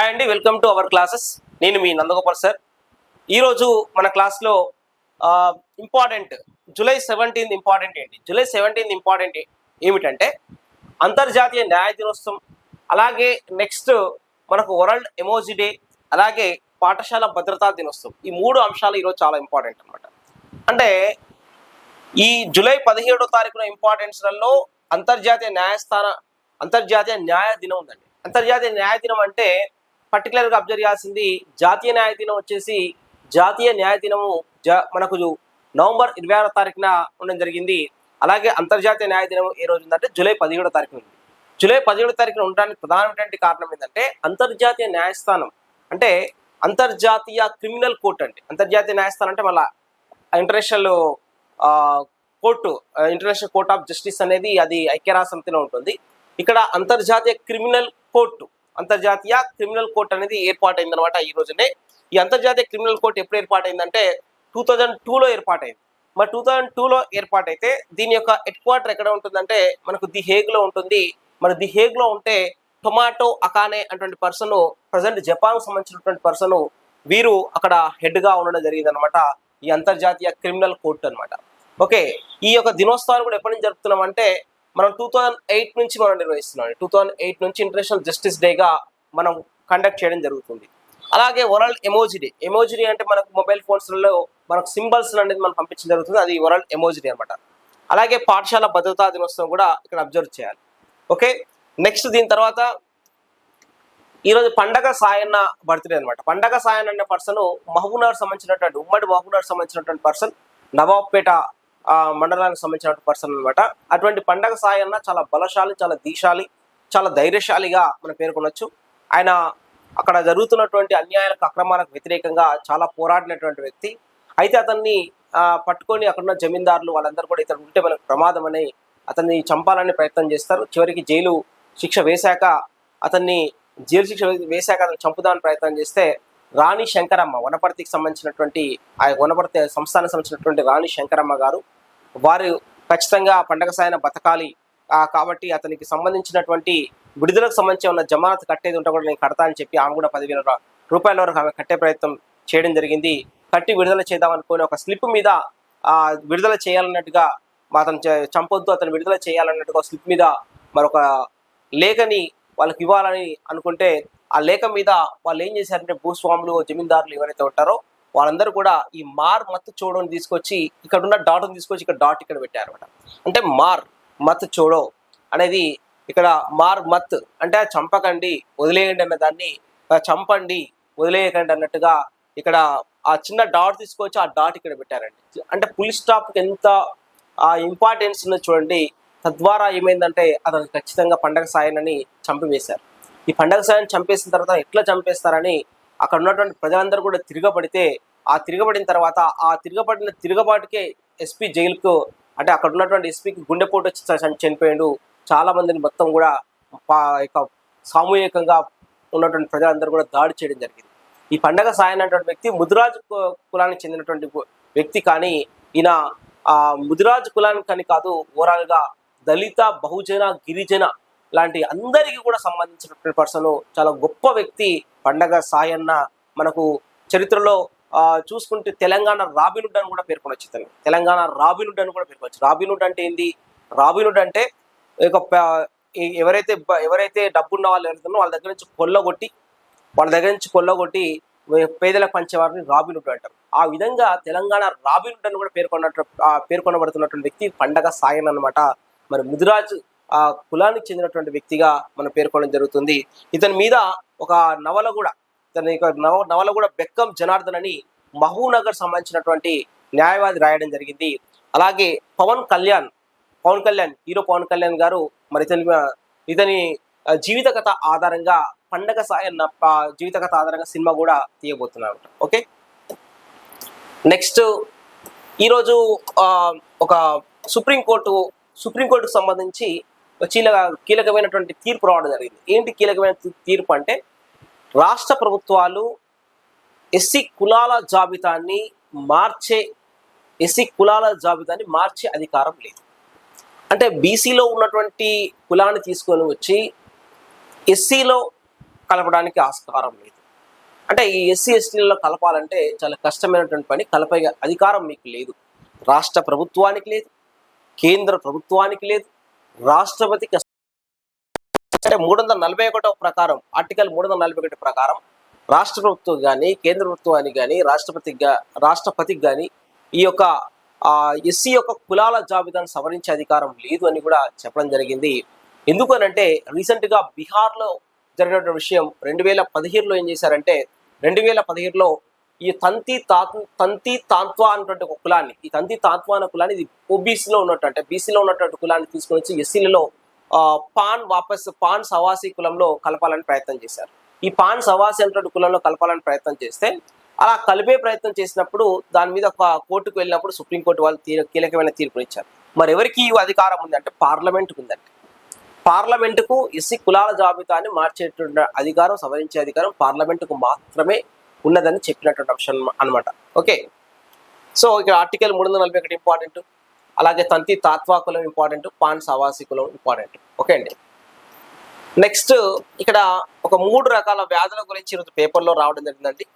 Hi అండి welcome to our classes నేను మీ నందగోపాల్ సార్. ఈరోజు మన క్లాస్లో ఇంపార్టెంట్ జూలై సెవెంటీన్త్ ఇంపార్టెంట్ ఏంటి? జూలై సెవెంటీన్త్ ఇంపార్టెంట్ ఏమిటంటే అంతర్జాతీయ న్యాయ దినోత్సవం అలాగే నెక్స్ట్ మనకు వరల్డ్ ఎమోజీ డే అలాగే పాఠశాల భద్రతా దినోత్సవం. ఈ మూడు అంశాలు ఈరోజు చాలా ఇంపార్టెంట్ అనమాట అంటే ఈ జూలై పదిహేడో తారీఖున ఇంపార్టెన్స్లలో అంతర్జాతీయ న్యాయస్థాన అంతర్జాతీయ న్యాయ దినం ఉందండి. అంతర్జాతీయ న్యాయ దినం అంటే పర్టికులర్గా అబ్జర్వ్ చేయాల్సింది జాతీయ న్యాయ దినం వచ్చేసి జాతీయ న్యాయ దినము జ మనకు నవంబర్ ఇరవై ఆరో తారీఖున ఉండడం జరిగింది. అలాగే అంతర్జాతీయ న్యాయ దినం ఏ రోజు ఉందంటే జూలై పదిహేడో తారీఖున ఉంది. జూలై పదిహేడో తారీఖున ఉండడానికి ప్రధానమైనటువంటి కారణం ఏంటంటే అంతర్జాతీయ న్యాయస్థానం అంటే అంతర్జాతీయ క్రిమినల్ కోర్ట్ అండి. అంతర్జాతీయ న్యాయస్థానం అంటే మళ్ళా international court international court of justice అనేది అది ఐక్యరాజ్య సమితిలో ఉంటుంది. ఇక్కడ అంతర్జాతీయ క్రిమినల్ కోర్టు అంతర్జాతీయ క్రిమినల్ కోర్ట్ అనేది ఏర్పాటైంది అనమాట ఈ రోజునే. ఈ అంతర్జాతీయ క్రిమినల్ కోర్ట్ ఎప్పుడు ఏర్పాటైందంటే టూ థౌజండ్ టూలో ఏర్పాటైంది. మరి టూ థౌజండ్ టూలో ఏర్పాటైతే దీని యొక్క హెడ్ క్వార్టర్ ఎక్కడ ఉంటుందంటే మనకు ది హేగ్లో ఉంటుంది. మరి ది హేగ్లో ఉంటే టొమాటో అకానే అటువంటి పర్సన్ ప్రజెంట్ జపాన్ సంబంధించినటువంటి పర్సన్ వీరు అక్కడ హెడ్గా ఉండడం జరిగింది అనమాట ఈ అంతర్జాతీయ క్రిమినల్ కోర్టు అన్నమాట. ఓకే ఈ యొక్క దినోత్సవాలు కూడా ఎప్పటి నుంచి జరుపుతున్నాం అంటే మనం టూ థౌజండ్ ఎయిట్ నుంచి మనం నిర్వహిస్తున్నాం. టూ థౌజండ్ ఎయిట్ నుంచి ఇంటర్నేషనల్ జస్టిస్ డేగా మనం కండక్ట్ చేయడం జరుగుతుంది. అలాగే world emoji day emoji day అంటే మనకు మొబైల్ ఫోన్స్లలో మనకు సింబల్స్ అనేది మనం పంపించడం జరుగుతుంది. అది వరల్డ్ ఎమోజీ డే అనమాట అలాగే పాఠశాల భద్రతా దినోత్సవం కూడా ఇక్కడ అబ్జర్వ్ చేయాలి. ఓకే? నెక్స్ట్ దీని తర్వాత ఈరోజు పండగ సాయన్న బర్త్డే అనమాట పండగ సాయన్ అనే పర్సన్ మహబూబ్నగర్ సంబంధించినటువంటి ఉమ్మడి మహబూబ్నగర్ సంబంధించినటువంటి పర్సన్ నవాబ్పేట మండలానికి సంబంధించినటువంటి పర్సన్ అనమాట అటువంటి పండగ సాయన్న చాలా బలశాలి చాలా దీశాలి చాలా ధైర్యశాలిగా మనం పేర్కొనొచ్చు ఆయన అక్కడ జరుగుతున్నటువంటి అన్యాయాలకు అక్రమాలకు వ్యతిరేకంగా చాలా పోరాడినటువంటి వ్యక్తి. అయితే అతన్ని పట్టుకొని అక్కడున్న జమీందారులు వాళ్ళందరూ కూడా ఇతను ఉంటే మనకు ప్రమాదం అని అతన్ని చంపాలని ప్రయత్నం చేస్తారు. చివరికి జైలు శిక్ష వేశాక అతన్ని జైలు శిక్ష వేశాక అతను చంపుదామని ప్రయత్నం చేస్తే రాణి శంకరమ్మ వనపర్తికి సంబంధించినటువంటి ఆ వనపర్తి సంస్థానికి సంబంధించినటువంటి రాణి శంకరమ్మ గారు వారు ఖచ్చితంగా పండగ సాయన బతకాలి. కాబట్టి అతనికి సంబంధించినటువంటి విడుదలకు సంబంధించి ఉన్న జమానత్ కట్టేది ఉంటే కూడా నేను కడతా అని చెప్పి ఆమె కూడా పదివేల రూపాయల వరకు ఆమె కట్టే ప్రయత్నం చేయడం జరిగింది. కట్టి విడుదల చేద్దాం అనుకుని ఒక స్లిప్ మీద ఆ విడుదల చేయాలన్నట్టుగా మా అతను చంపొద్దు అతను విడుదల చేయాలన్నట్టుగా స్లిప్ మీద మరొక లేఖని వాళ్ళకి ఇవ్వాలని అనుకుంటే ఆ లేఖ మీద వాళ్ళు ఏం చేశారంటే భూస్వాములు జమీందారులు ఎవరైతే ఉంటారో వాళ్ళందరూ కూడా ఈ మార్ మత్ చూడని తీసుకొచ్చి ఇక్కడ ఉన్న డాట్ని తీసుకొచ్చి ఇక్కడ డాట్ ఇక్కడ పెట్టారు అనమాట అంటే మార్ మత్ చూడో అనేది ఇక్కడ మార్ మత్ అంటే చంపకండి వదిలేయండి అన్న దాన్ని చంపండి వదిలేయకండి అన్నట్టుగా ఇక్కడ ఆ చిన్న డాట్ తీసుకొచ్చి ఆ డాట్ ఇక్కడ పెట్టారండి. అంటే పులి స్టాప్కి ఎంత ఆ ఇంపార్టెన్స్ ఉన్నది చూడండి. తద్వారా ఏమైందంటే అతను ఖచ్చితంగా పండగ సాయనని చంపివేశారు. ఈ పండగ సాయం చంపేసిన తర్వాత ఎట్లా చంపేస్తారని అక్కడ ఉన్నటువంటి ప్రజలందరూ కూడా తిరగబడితే ఆ తిరగబడిన తర్వాత ఆ తిరగబడిన తిరగబాటుకే ఎస్పీ జైలుకు అంటే అక్కడ ఉన్నటువంటి ఎస్పీకి గుండెపోటు వచ్చి చనిపోయాడు. చాలా మందిని మొత్తం కూడా పా- సామూహికంగా ఉన్నటువంటి ప్రజలందరూ కూడా దాడి చేయడం జరిగింది. ఈ పండగ సాయనటువంటి వ్యక్తి ముదిరాజు కులానికి చెందినటువంటి వ్యక్తి కానీ ఈయన ఆ ముదిరాజు కులానికి కానీ కాదు ఓవరాల్గా దళిత బహుజన గిరిజన లాంటి అందరికీ కూడా సంబంధించినటువంటి పర్సన్ చాలా గొప్ప వ్యక్తి పండగ సాయన్న మనకు చరిత్రలో చూసుకుంటే తెలంగాణ రాబినుడ్ అని కూడా పేర్కొనొచ్చు ఇతన్ని తెలంగాణ రాబినుడ్ అని కూడా పేర్కొనొచ్చు. రాబినుడ్ అంటే ఏంది? రాబినుడ్ అంటే ఎవరైతే ఎవరైతే డబ్బున్న వాళ్ళు ఎవరైతే వాళ్ళ దగ్గర నుంచి కొల్లగొట్టి వాళ్ళ దగ్గర నుంచి కొల్లగొట్టి పేదలకు పంచేవారిని రాబినుడ్ అంటారు. ఆ విధంగా తెలంగాణ రాబినుడ్ అని కూడా పేర్కొన్నట్టు పేర్కొనబడుతున్నటువంటి వ్యక్తి పండగ సాయన్ అనమాట మరి ముదిరాజు ఆ కులానికి చెందినటువంటి వ్యక్తిగా మనం పేర్కొనడం జరుగుతుంది. ఇతని మీద ఒక నవల కూడా ఇతని యొక్క నవ నవల కూడా బెక్కం జనార్దన్ అని మహూనగర్ సంబంధించినటువంటి న్యాయవాది రాయడం జరిగింది. అలాగే పవన్ కళ్యాణ్ పవన్ కళ్యాణ్ హీరో పవన్ కళ్యాణ్ గారు మరి ఇతని ఇతని జీవిత కథ ఆధారంగా పండగ సాయన్న జీవిత కథ ఆధారంగా సినిమా కూడా తీయబోతున్నారు. ఓకే? నెక్స్ట్ ఈరోజు ఆ, ఒక సుప్రీంకోర్టు సుప్రీంకోర్టుకు సంబంధించి కీలక కీలకమైనటువంటి తీర్పు రావడం జరిగింది. ఏంటి కీలకమైన తీర్పు అంటే రాష్ట్ర ప్రభుత్వాలు ఎస్సీ కులాల జాబితాని మార్చే ఎస్సీ కులాల జాబితాని మార్చే అధికారం లేదు. అంటే బీసీలో ఉన్నటువంటి కులాన్ని తీసుకొని వచ్చి ఎస్సీలో కలపడానికి ఆస్కారం లేదు. అంటే ఈ ఎస్సీ ఎస్టీలలో కలపాలంటే చాలా కష్టమైనటువంటి పని కలపే అధికారం మీకు లేదు. రాష్ట్ర ప్రభుత్వానికి లేదు కేంద్ర ప్రభుత్వానికి లేదు రాష్ట్రపతికి అంటే మూడు వందల నలభై ఒకటో ప్రకారం ఆర్టికల్ మూడు వందల నలభై ఒకటి ప్రకారం రాష్ట్ర ప్రభుత్వం కానీ కేంద్ర ప్రభుత్వానికి కానీ రాష్ట్రపతికి రాష్ట్రపతికి కానీ ఈ యొక్క ఎస్సీ యొక్క కులాల జాబితాను సవరించే అధికారం లేదు అని కూడా చెప్పడం జరిగింది. ఎందుకు అని అంటే రీసెంట్గా బీహార్లో జరిగినటువంటి విషయం రెండు వేల పదిహేడులో ఏం చేశారంటే రెండు వేల పదిహేడులో ఈ తంతి తాత్ తంతి తాత్వ అన్నటువంటి ఒక కులాన్ని ఈ తంతి తాత్వ అనే కులాన్ని ఇది ఓబీసీలో ఉన్నట్టు అంటే బీసీలో ఉన్నటువంటి కులాన్ని తీసుకొని వచ్చి ఎస్సీలలో పాన్ వాపస్ పాన్ సవాసి కులంలో కలపాలని ప్రయత్నం చేశారు. ఈ పాన్ సవాసి అనేటువంటి కులంలో కలపాలని ప్రయత్నం చేస్తే అలా కలిపే ప్రయత్నం చేసినప్పుడు దాని మీద ఒక కోర్టుకు వెళ్ళినప్పుడు సుప్రీంకోర్టు వాళ్ళు తీర కీలకమైన తీర్పులు ఇచ్చారు. మరి ఎవరికి ఈ అధికారం ఉంది అంటే పార్లమెంట్కు ఉందండి. పార్లమెంటుకు ఎస్సీ కులాల జాబితాని మార్చేటువంటి అధికారం సవరించే అధికారం పార్లమెంటుకు మాత్రమే ఉన్నదని చెప్పినటువంటి అంశం అనమాట ఓకే? సో ఇక్కడ ఆర్టికల్ మూడు వందల నలభై ఒకటి ఇంపార్టెంట్. అలాగే తంతి తాత్వా కులం ఇంపార్టెంట్ పాన్ సవాసి కులం ఇంపార్టెంట్. ఓకే అండి? నెక్స్ట్ ఇక్కడ ఒక మూడు రకాల వ్యాధుల గురించి ఈరోజు పేపర్లో రావడం జరిగిందండి.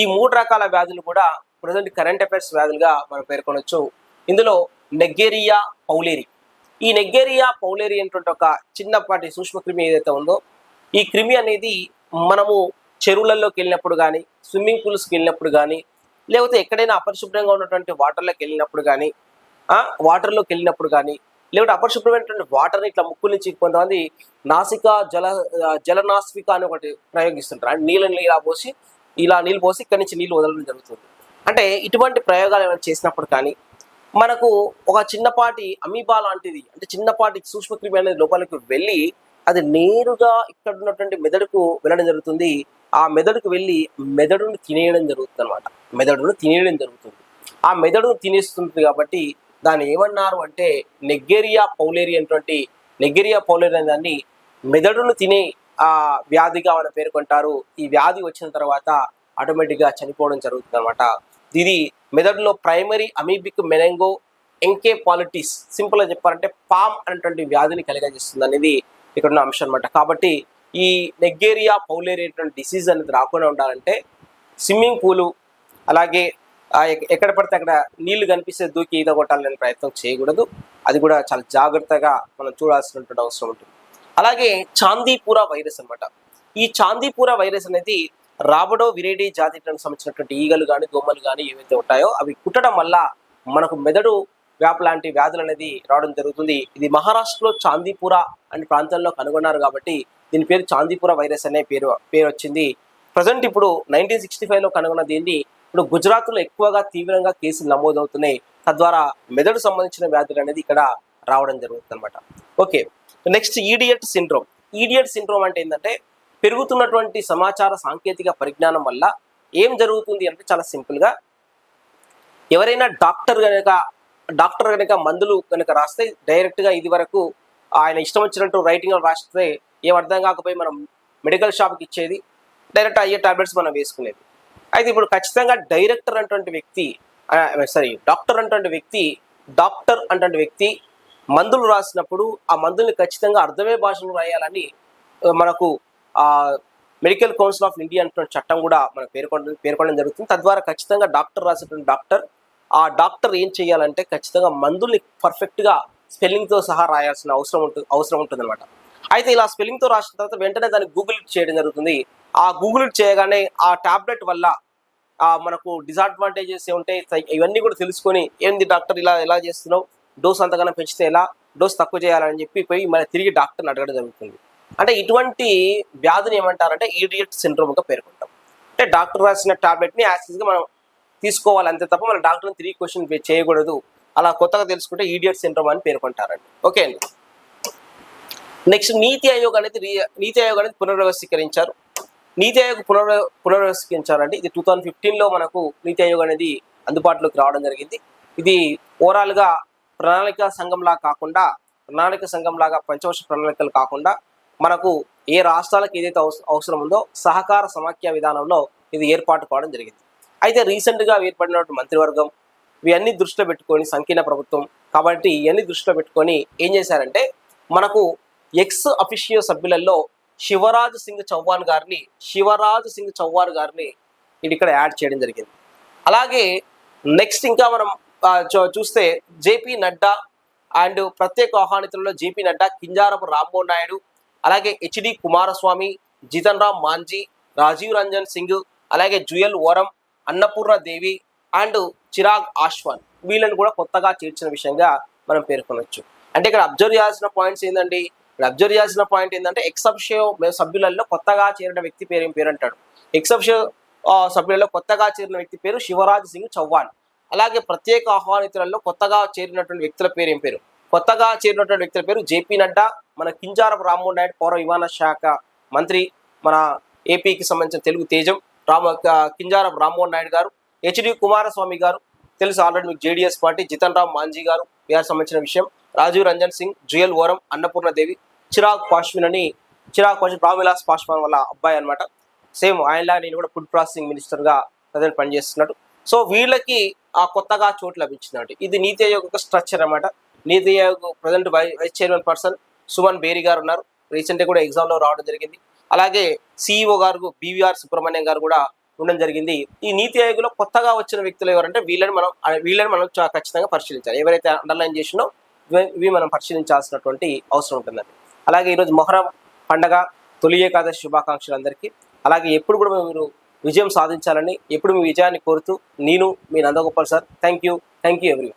ఈ మూడు రకాల వ్యాధులు కూడా ప్రజెంట్ కరెంట్ అఫైర్స్ వ్యాధులుగా మనం పేర్కొనవచ్చు ఇందులో నెగ్గేరియా పౌలేరి. ఈ నెగ్గేరియా పౌలేరి అనేటువంటి ఒక చిన్నపాటి సూక్ష్మక్రిమి ఏదైతే ఉందో ఈ క్రిమి అనేది మనము చెరువులలోకి వెళ్ళినప్పుడు కానీ స్విమ్మింగ్ పూల్స్కి వెళ్ళినప్పుడు కానీ లేకపోతే ఎక్కడైనా అపరిశుభ్రంగా ఉన్నటువంటి వాటర్లోకి వెళ్ళినప్పుడు కానీ వాటర్లోకి వెళ్ళినప్పుడు కానీ లేకపోతే అపరిశుభ్రమైనటువంటి వాటర్ని ఇట్లా ముక్కు నుంచి కొంతమంది నాసిక జల ఆ, జలనాస్విక అని ఒకటి ప్రయోగిస్తుంటారు. అంటే నీళ్ళని ఇలా పోసి ఇలా నీళ్ళు పోసి ఇక్కడి నుంచి నీళ్ళు వదలడం జరుగుతుంది. అంటే ఇటువంటి ప్రయోగాలు ఏమైనా చేసినప్పుడు కానీ మనకు ఒక చిన్నపాటి అమీబా లాంటిది అంటే చిన్నపాటి సూక్ష్మక్రిమి అనేది లోపలికి వెళ్ళి అది నేరుగా ఇక్కడ ఉన్నటువంటి మెదడుకు వెళ్ళడం జరుగుతుంది. ఆ మెదడుకు వెళ్ళి మెదడును తినేయడం జరుగుతుంది అనమాట మెదడును తినేయడం జరుగుతుంది. ఆ మెదడును తినేస్తుంది కాబట్టి దాన్ని ఏమన్నారు అంటే నెగ్గేరియా పౌలేరి అనేటువంటి నెగ్గేరియా పౌలేరి అనే దాన్ని మెదడును తినే ఆ వ్యాధిగా మనం పేర్కొంటారు. ఈ వ్యాధి వచ్చిన తర్వాత ఆటోమేటిక్గా చనిపోవడం జరుగుతుంది అనమాట ఇది మెదడులో ప్రైమరీ అమీబిక్ మెనెంగో ఎంకేపాలిటిస్ సింపుల్గా చెప్పాలంటే పామ్ అనేటువంటి వ్యాధిని కలిగజేస్తుంది అనేది ఇక్కడ ఉన్న అంశం అనమాట కాబట్టి ఈ నెగ్గేరియా పౌలేరియటువంటి డిసీజ్ అనేది రాకుండా ఉండాలంటే స్విమ్మింగ్ పూలు అలాగే ఎక్కడ పడితే అక్కడ నీళ్ళు కనిపిస్తే దూకి ఈత కొట్టాలనే ప్రయత్నం చేయకూడదు. అది కూడా చాలా జాగ్రత్తగా మనం చూడాల్సినటువంటి అవసరం ఉంటుంది. అలాగే చాందీపుర వైరస్ అన్నమాట. ఈ చాందీపుర వైరస్ అనేది రాబడో విరేడి జాతికి సంబంధించినటువంటి ఈగలు కానీ దోమలు కానీ ఏవైతే ఉంటాయో అవి కుట్టడం వల్ల మనకు మెదడు వ్యాప్ లాంటి వ్యాధులు అనేది రావడం జరుగుతుంది. ఇది మహారాష్ట్రలో చాందీపుర అనే ప్రాంతంలో కనుగొన్నారు కాబట్టి దీని పేరు చాందీపుర వైరస్ అనే పేరు పేరు వచ్చింది. ప్రజెంట్ ఇప్పుడు నైన్టీన్ సిక్స్టీ ఫైవ్లో కనుగొన్న దీన్ని ఇప్పుడు గుజరాత్లో ఎక్కువగా తీవ్రంగా కేసులు నమోదవుతున్నాయి. తద్వారా మెదడు సంబంధించిన వ్యాధులు అనేది ఇక్కడ రావడం జరుగుతుంది అనమాట okay next idiot syndrome idiot syndrome అంటే ఏంటంటే పెరుగుతున్నటువంటి సమాచార సాంకేతిక పరిజ్ఞానం వల్ల ఏం జరుగుతుంది అంటే చాలా సింపుల్గా ఎవరైనా డాక్టర్ కనుక డాక్టర్ కనుక మందులు కనుక రాస్తే డైరెక్ట్గా ఇది వరకు ఆయన ఇష్టం వచ్చినట్టు రైటింగ్ రాస్తే ఏం అర్థం కాకపోయి మనం మెడికల్ షాప్కి ఇచ్చేది డైరెక్ట్ అయ్యే టాబ్లెట్స్ మనం వేసుకునేది. అయితే ఇప్పుడు ఖచ్చితంగా డైరెక్టర్ అటువంటి వ్యక్తి సారీ డాక్టర్ అటువంటి వ్యక్తి డాక్టర్ అటువంటి వ్యక్తి మందులు రాసినప్పుడు ఆ మందుల్ని ఖచ్చితంగా అర్థమయ్యే భాషలో రాయాలని మనకు మెడికల్ కౌన్సిల్ ఆఫ్ ఇండియా అంటున్న చట్టం కూడా మనకు పేర్కొనడం పేర్కొనడం జరుగుతుంది. తద్వారా ఖచ్చితంగా డాక్టర్ రాసేటువంటి డాక్టర్ ఆ డాక్టర్ ఏం చేయాలంటే ఖచ్చితంగా మందుల్ని పర్ఫెక్ట్గా స్పెల్లింగ్తో సహా రాయాల్సిన అవసరం ఉంటుంది అవసరం ఉంటుందన్నమాట. అయితే ఇలా స్పెల్లింగ్తో రాసిన తర్వాత వెంటనే దాన్ని గూగుల్ చేయడం జరుగుతుంది. ఆ గూగుల్ చేయగానే ఆ టాబ్లెట్ వల్ల మనకు డిసడ్వాంటేజెస్ ఉంటాయి ఇవన్నీ కూడా తెలుసుకొని ఏంది డాక్టర్ ఇలా ఎలా చేస్తున్నావు? డోస్ అంతగానో పెంచితే ఎలా? డోస్ తక్కువ చేయాలని చెప్పి పోయి మన తిరిగి డాక్టర్ని అడగడం జరుగుతుంది. అంటే ఇటువంటి వ్యాధిని ఏమంటారంటే ఈడియట్ సిండ్రోమ్గా పేర్కొంటాం. అంటే డాక్టర్ రాసిన టాబ్లెట్ని యాక్సిస్గా మనం తీసుకోవాలి అంతే తప్ప మన డాక్టర్ని తిరిగి క్వశ్చన్ చేయకూడదు. అలా కొత్తగా తెలుసుకుంటే ఈడియట్ సిండ్రోమ్ అని పేర్కొంటారండి. ఓకే అండి. నెక్స్ట్ నీతి ఆయోగ్ అనేది నీతి ఆయోగ్ అనేది పునర్వ్యవస్థీకరించారు. నీతి ఆయోగ్ పునర్ పునర్వ్యవస్థీకరించారండి. ఇది టూ థౌజండ్ ఫిఫ్టీన్లో మనకు నీతి ఆయోగ్ అనేది అందుబాటులోకి రావడం జరిగింది. ఇది ఓవరాల్గా ప్రణాళిక సంఘంలా కాకుండా ప్రణాళిక సంఘంలాగా పంచవర్ష ప్రణాళికలు కాకుండా మనకు ఏ రాష్ట్రాలకు ఏదైతే అవస- అవసరం ఉందో సహకార సమాఖ్య విధానంలో ఇది ఏర్పాటు కావడం జరిగింది. అయితే రీసెంట్గా ఏర్పడినటువంటి మంత్రివర్గం ఇవన్నీ దృష్టిలో పెట్టుకొని సంకీర్ణ ప్రభుత్వం కాబట్టి ఇవన్నీ దృష్టిలో పెట్టుకొని ఏం చేశారంటే మనకు ఎక్స్ అఫిషియో సభ్యులలో శివరాజ్ సింగ్ చౌహాన్ గారిని శివరాజ్ సింగ్ చౌహాన్ గారిని ఇది ఇక్కడ యాడ్ చేయడం జరిగింది. అలాగే నెక్స్ట్ ఇంకా మనం చూ- చూస్తే జేపీ నడ్డా అండ్ ప్రత్యేక ఆహ్వానితులలో జేపీ నడ్డా కింజారపు రామ్మోహన్ నాయుడు అలాగే హెచ్డి కుమారస్వామి జితన్ రామ్ మాంజీ రాజీవ్ రంజన్ సింగ్ అలాగే జుయల్ ఓరం అన్నపూర్ణ దేవి అండ్ చిరాగ్ ఆశ్వాన్ వీళ్ళని కూడా కొత్తగా చేర్చిన విషయంగా మనం పేర్కొనొచ్చు. అంటే ఇక్కడ అబ్జర్వ్ చేయాల్సిన పాయింట్స్ ఏంటండి ఇక్కడ అబ్జర్వ్ చేయాల్సిన పాయింట్ ఏంటంటే ఎక్సెప్షియో సభ్యులలో కొత్తగా చేరిన వ్యక్తి పేరు ఏం పేరు అంటాడు ఎక్సెప్షియో సభ్యులలో కొత్తగా చేరిన వ్యక్తి పేరు శివరాజ్ సింగ్ చౌహాన్. అలాగే ప్రత్యేక ఆహ్వానితులలో కొత్తగా చేరినటువంటి వ్యక్తుల పేరు ఏం పేరు? కొత్తగా చేరినటువంటి వ్యక్తుల పేరు జేపీ నడ్డా మన కింజారపు రామ్మోహన్ నాయుడు పౌర విమాన శాఖ మంత్రి మన ఏపీకి సంబంధించిన తెలుగు తేజం రామ కింజారపు రామ్మోహన్ నాయుడు గారు హెచ్డి కుమారస్వామి గారు. తెలుసు ఆల్రెడీ మీకు JDS party Jitan Ram Manjhi garu BR సంబంధించిన విషయం. రాజీవ్ రంజన్ సింగ్ జుయల్ ఓరం అన్నపూర్ణ దేవి చిరాగ్ పాశ్విన్ అని చిరాగ్ పాశ్మిన్ రామ్విలాస్ పాశ్వాన్ వాళ్ళ అబ్బాయి అన్నమాట. సేమ్ ఆయనలా నేను కూడా ఫుడ్ ప్రాసెసింగ్ మినిస్టర్గా ప్రజెంట్ పనిచేస్తున్నాడు. సో వీళ్ళకి ఆ కొత్తగా చోటు లభించినట్టు ఇది నీతి ఆయోగ్ ఒక స్ట్రక్చర్ అన్నమాట. NITI Aayog present vice chairman person Suman Bery garu ఉన్నారు. రీసెంట్ కూడా ఎగ్జామ్లో రావడం జరిగింది. అలాగే సిఇఓ గారు బీవీఆర్ సుబ్రహ్మణ్యం గారు కూడా ఉండడం జరిగింది. ఈ నీతి ఆయోగ్లో కొత్తగా వచ్చిన వ్యక్తులు ఎవరంటే వీళ్ళని మనం వీళ్ళని మనం ఖచ్చితంగా పరిశీలించాలి. ఎవరైతే అండర్లైన్ చేసినో ఇవి- ఇవి మనం పరిశీలించాల్సినటువంటి అవసరం ఉంటుందండి. అలాగే ఈరోజు మొహరం పండగ తొలి ఏకాదశి శుభాకాంక్షలు అందరికీ. అలాగే ఎప్పుడు కూడా మీరు విజయం సాధించాలని ఎప్పుడు మీ విజయాన్ని కోరుతూ నేను మీ Nandagopal sir. Thank you thank you every